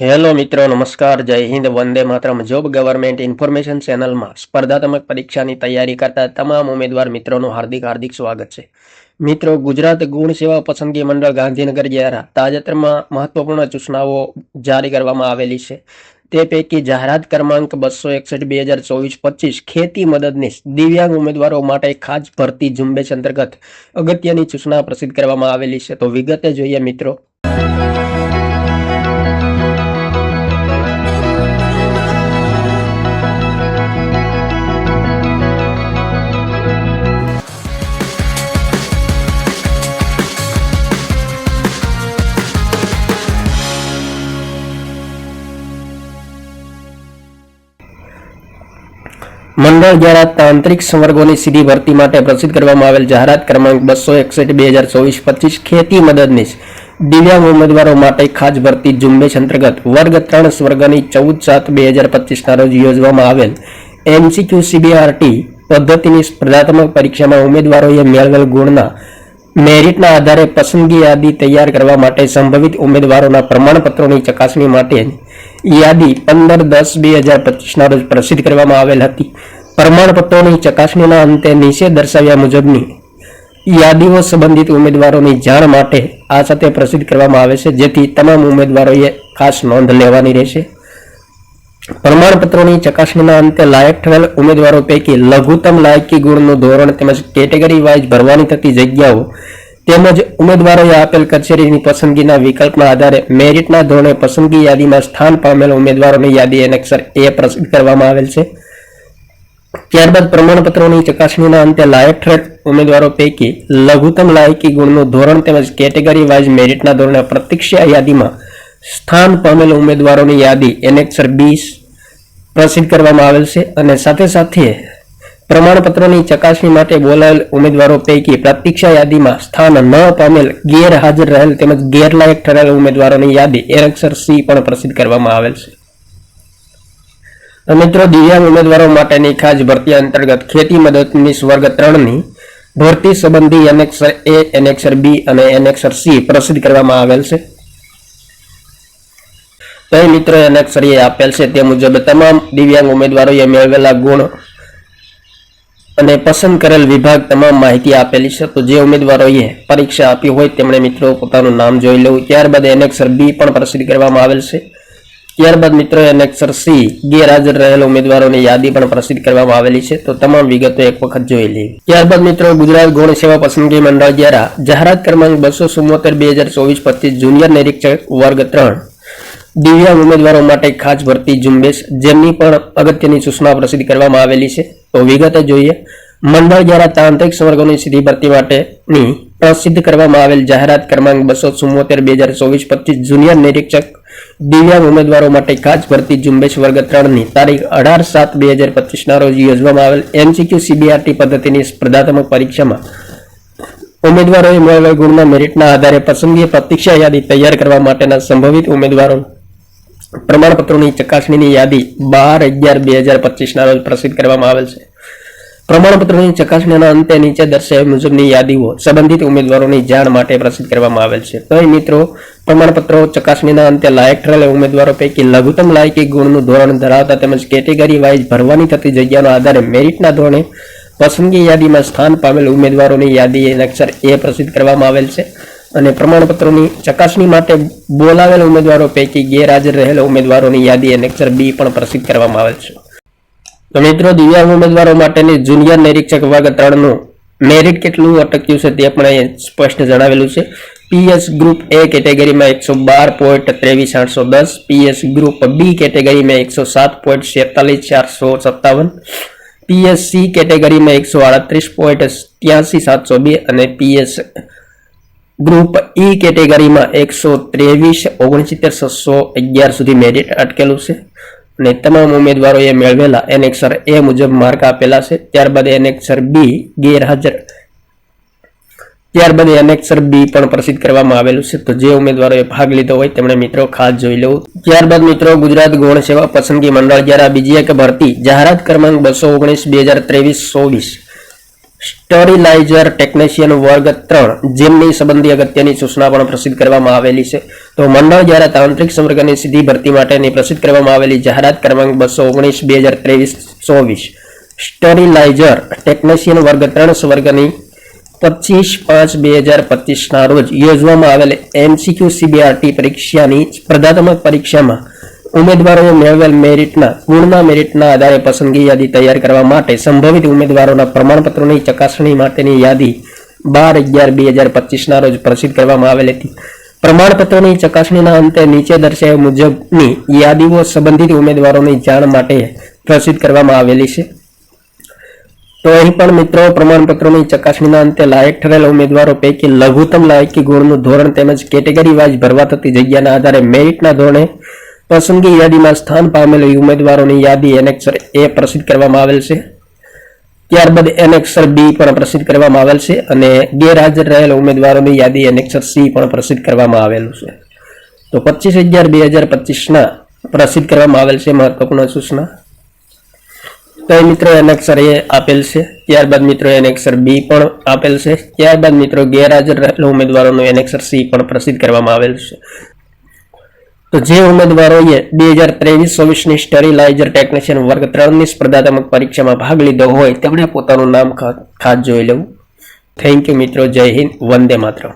Hello મિત્રો, નમસ્કાર, જય હિન્દ, વંદે માતરમ. જોબ ગવર્મેન્ટ ઇન્ફોર્મેશન ચેનલમાં સ્પર્ધાત્મક પરીક્ષાની તૈયારી કરતા તમામ ઉમેદવાર મિત્રોનું હાર્દિક હાર્દિક સ્વાગત છે. મિત્રો, ગુજરાત ગુણ સેવા પસંદગી મંડળ ગાંધીનગર દ્વારા તાજેતરમાં મહત્વપૂર્ણ સૂચનાઓ જારી કરવામાં આવેલી છે. તે પૈકી જાહેરાત ક્રમાંક બસો એકસઠ, બે હજાર ચોવીસ, પચીસ, ખેતી મદદનીશ, દિવ્યાંગ ઉમેદવારો માટે ખાસ ભરતી ઝુંબેશ અંતર્ગત અગત્યની સૂચના પ્રસિદ્ધ કરવામાં આવેલી છે. તો વિગતે જોઈએ મિત્રો. મંડળ દ્વારા તાંત્રિક સંવર્ગોની સીધી ભરતી માટે પ્રસિદ્ધ કરવામાં આવેલ જાહેરાત ક્રમાંક બસો એકસઠ, બે હજાર ચોવીસ, પચીસ, ખેતી મદદનીશ. દિવ્યાંગ ઉમેદવારો માટે ખાસ ભરતી ઝુંબેશ અંતર્ગત વર્ગ ત્રણ સ્વર્ગની ચૌદ સાત, બે હજાર પચીસના રોજ યોજવામાં આવેલ એમસીક્યુ સીબીઆરટી પદ્ધતિની સ્પર્ધાત્મક પરીક્ષામાં ઉમેદવારોએ મેળવેલ ગુણના મેરિટના આધારે પસંદગી યાદી તૈયાર કરવા માટે સંભવિત ઉમેદવારોના પ્રમાણપત્રોની ચકાસણી માટે યાદી પંદર દસ બે હજાર પચીસના રોજ પ્રસિદ્ધ કરવામાં આવેલ હતી. પ્રમાણપત્રોની ચકાસણીના અંતે નીચે દર્શાવ્યા મુજબની યાદીઓ સંબંધિત ઉમેદવારોની જાણ માટે આ સાથે પ્રસિદ્ધ કરવામાં આવે છે. જેથી તમામ ઉમેદવારોએ ખાસ નોંધ લેવાની રહેશે. પ્રમાણપત્રોની ચકાસણીના અંતે લાયક થયેલ ઉમેદવારો પૈકી લઘુત્તમ લાયકી ગુણનું ધોરણ તેમજ કેટેગરી વાઇઝ ભરવાની થતી જગ્યાઓ તેમજ ઉમેદવારોએ આપેલ કચેરીની પસંદગીના વિકલ્પના આધારે મેરિટના ધોરણે પસંદગી યાદીમાં સ્થાન પામેલ ઉમેદવારોની યાદી એનેક્સર એ પ્રસિદ્ધ કરવામાં આવેલ છે. ત્યારબાદ પ્રમાણપત્રોની ચકાસણીના અંતે લાયક ઠરેલ ઉમેદવારો પૈકી લઘુત્તમ લાયકી ગુણનું ધોરણ તેમજ કેટેગરી વાઇઝ મેરિટના ધોરણે પ્રતિક્ષા યાદીમાં સ્થાન પામેલ ઉમેદવારોની યાદી એનેક્સર બીસ પ્રસિદ્ધ કરવામાં આવેલ છે અને સાથે સાથે પ્રમાણપત્રોની ચકાસણી માટે બોલાયેલ ઉમેદવારો પૈકી પ્રતીક્ષા યાદીમાં સ્થાન ન પામેલ, ગેરહાજર રહેલ તેમજ ગેરલાયક ઠરેલ ઉમેદવારોની યાદી એનેક્સર સી પણ પ્રસિદ્ધ કરવામાં આવેલ છે. મિત્રો, દિવ્યાંગ ઉમેદવારો માટેની ખાસ ભરતી અંતર્ગત ખેતી મદદની વર્ગ ત્રણની ભરતી સંબંધી એનેક્સર એ, એનેક્સર બી અને એનેક્સર સી પ્રસિદ્ધ કરવામાં આવેલ છે. તો એ મિત્રો એનેક્સરીએ આપેલ છે તે મુજબ તમામ દિવ્યાંગ ઉમેદવારોએ મેળવેલા ગુણ અને પસંદ કરેલ વિભાગ તમામ માહિતી આપેલી છે. તો જે ઉમેદવારોએ પરીક્ષા આપી હોય તેમણે મિત્રો પોતાનું નામ જોઈ લેવું. ત્યારબાદ એનેક્ષર બી પણ પ્રસિદ્ધ કરવામાં આવેલ છે. ત્યારબાદ મિત્રો એનેક્ષર સી ગેરહાજર રહેલ ઉમેદવારોની યાદી પણ પ્રસિદ્ધ કરવામાં આવેલી છે. તો તમામ વિગતો એક વખત જોઈ લેવી ત્યારબાદ મિત્રો ગુજરાત ગૌણ સેવા પસંદગી મંડળ દ્વારા જાહેરાત ક્રમાંક બસો ચુમ્મોતેર બે હજાર ચોવીસ પચીસ જુનિયર નિરીક્ષક વર્ગ ત્રણ દિવ્યાંગ ઉમેદવારો માટે ખાસ ભરતી ઝુંબેશ, જેમની પણ અગત્યની સૂચના પ્રસિદ્ધ કરવામાં આવેલી છે. તો વિગતે જોઈએ. મંડળ દ્વારા તાંત્રિક સંવર્ગોની સીધી ભરતી માટેની પ્રસિદ્ધ કરવામાં આવેલ જાહેરાત ક્રમાંક બસો ચુમ્મોતેર, બે હજાર ચોવીસ, પચીસ જુનિયર નિરીક્ષક દિવ્યાંગ ઉમેદવારો માટે ખાસ ભરતી ઝુંબેશ વર્ગ ત્રણની તારીખ અઢાર સાત, બે હજાર પચીસના રોજ યોજવામાં આવેલ એમસીક્યુ સીબીઆરટી પદ્ધતિની સ્પર્ધાત્મક પરીક્ષામાં ઉમેદવારોએ મેળવેલ ગુણના મેરિટના આધારે પસંદગી પ્રતીક્ષા યાદી તૈયાર કરવા માટેના સંભવિત ઉમેદવારો પ્રમાણપત્રોની ચકાસણીની યાદી બાર અગિયાર બે હજાર પચીસના રોજ પ્રસિદ્ધ કરવામાં આવેલ છે. પ્રમાણપત્રોની ચકાસણીના અંતે નીચે દર્શાવ્યા મુજબની યાદીઓ સંબંધિત ઉમેદવારોની જાણ માટે પ્રસિદ્ધ કરવામાં આવેલ છે. તો મિત્રો, પ્રમાણપત્રો ચકાસણીના અંતે લાયક ઠરેલા ઉમેદવારો પૈકી લઘુત્તમ લાયકી ગુણનું ધોરણ ધરાવતા તેમજ કેટેગરી વાઇઝ ભરવાની થતી જગ્યાના આધારે મેરિટના ધોરણે પસંદગી યાદીમાં સ્થાન પામેલ ઉમેદવારોની યાદી અક્ષર એ પ્રસિદ્ધ કરવામાં આવેલ છે. અને પ્રમાણપત્રોની ચકાસણી માટે બોલાવેલ ઉમેદવારો પૈકી ગેરહાજર રહેલા ઉમેદવારોની યાદી અને બી પણ પ્રસિદ્ધ કરવામાં આવેલ છે. તો મિત્રો, દિવ્યાંગ ઉમેદવારો માટેની જુનિયર નિરીક્ષક વર્ગ ત્રણનું મેરિટ કેટલું અટક્યું છે તે પણ અહીં સ્પષ્ટ જણાવેલું છે. પીએસ ગ્રુપ એ કેટેગરીમાં એકસો બાર પોઈન્ટ ત્રેવીસ આઠસો દસ, પીએસ ગ્રુપ બી કેટેગરીમાં એકસો સાત પોઈન્ટ છેતાલીસ ચારસો સત્તાવન પીએસસી કેટેગરીમાં એકસો આડત્રીસ પોઈન્ટ ત્યાસી સાતસો બે અને પીએસ ગ્રુપ ઈ કેટેગરીમાં એકસો ત્રેવીસ, ઓગણસિત્તેર, છસો અગિયાર સુધી મેરિટ અટકેલું છે. અને તમામ ઉમેદવારોએ મેળવેલા એનેક્સર એ મુજબ માર્ક આપેલા છે. ત્યારબાદ એનેક્સર બી ગેરહાજર. ત્યારબાદ એનેક્સર બી પણ પ્રસિદ્ધ કરવામાં આવેલું છે. તો જે ઉમેદવારોએ ભાગ લીધો હોય તેમણે મિત્રો ખાસ જોઈ લેવું ત્યારબાદ મિત્રો ગુજરાત ગૌણ સેવા પસંદગી મંડળ દ્વારા બીજી એક ભરતી જાહેરાત ક્રમાંક બસો ઓગણીસ, બે હજાર ત્રેવીસ, ચોવીસ સ્ટરીલાઇઝર ટેકનિશિયન વર્ગ ત્રણ, જેમની સંબંધી અગત્યની સૂચના પણ પ્રસિદ્ધ કરવામાં આવેલી છે. તો મંડળ દ્વારા તાંત્રિક સંવર્ગની સીધી ભરતી માટેની પ્રસિદ્ધ કરવામાં આવેલી જાહેરાત ક્રમાંક બસો ઓગણીસ, બે હજાર ત્રેવીસ, ચોવીસ. સ્ટરીલાઇઝર ટેકનિશિયન વર્ગ ત્રણ સ્વર્ગની પચીસ પાંચ, બે હજાર પચીસના રોજ યોજવામાં આવેલ એમસીક્યુ સીબીઆરટી પરીક્ષાની સ્પર્ધાત્મક પરીક્ષામાં ઉમેદવારોએ મેળવેલ મેરિટના ગુણના મેરિટના આધારે પસંદગી યાદી તૈયાર કરવા માટે સંભવિત ઉમેદવારોના પ્રમાણપત્રોની ચકાસણી માટેની યાદી બાર અગિયાર બે હજાર પચીસના રોજ પ્રસિદ્ધ કરવામાં આવેલ હતી. પ્રમાણપત્રોની ચકાસણીના અંતે નીચે દર્શાવ્યા મુજબની યાદીઓ સંબંધિત ઉમેદવારોની જાણ માટે પ્રસિદ્ધ કરવામાં આવેલી છે. તો અહીં પણ મિત્રો, પ્રમાણપત્રોની ચકાસણીના અંતે લાયક ઠરેલ ઉમેદવારો પૈકી લઘુત્તમ લાયકી ગુણનું ધોરણ તેમજ કેટેગરી વાઇઝ ભરવા થતી જગ્યાના આધારે મેરિટના ધોરણે પસંદગી યાદીમાં સ્થાન પામેલ ઉમેદવારોની યાદી એનેક્સર એ પ્રસિદ્ધ કરવામાં આવેલ છે. ત્યારબાદ એનેક્સર બી પણ પ્રસિદ્ધ કરવામાં આવેલ છે અને ગેરહાજર રહેલ ઉમેદવારોની યાદી એનેક્સર સી પણ પ્રસિદ્ધ કરવામાં આવેલું છે. તો પચીસ અગિયાર બે હજાર પચીસના પ્રસિદ્ધ કરવામાં આવેલ છે મહત્વપૂર્ણ સૂચના. તો મિત્રો એનેક્સર એ આપેલ છે. ત્યારબાદ મિત્રો એનેક્સર બી પણ આપેલ છે. ત્યારબાદ મિત્રો ગેરહાજર રહેલા ઉમેદવારોનું એનેક્સર સી પણ પ્રસિદ્ધ કરવામાં આવેલ છે. તો જે ઉમેદવારોએ બે હજાર ત્રેવીસ ચોવીસની સ્ટરીલાઇઝર ટેકનિશિયન વર્ગ ત્રણની સ્પર્ધાત્મક પરીક્ષામાં ભાગ લીધો હોય, તેમણે પોતાનું નામ ખાસ જોઈ લેવું. થેન્ક યુ મિત્રો, જય હિન્દ, વંદે માતરમ.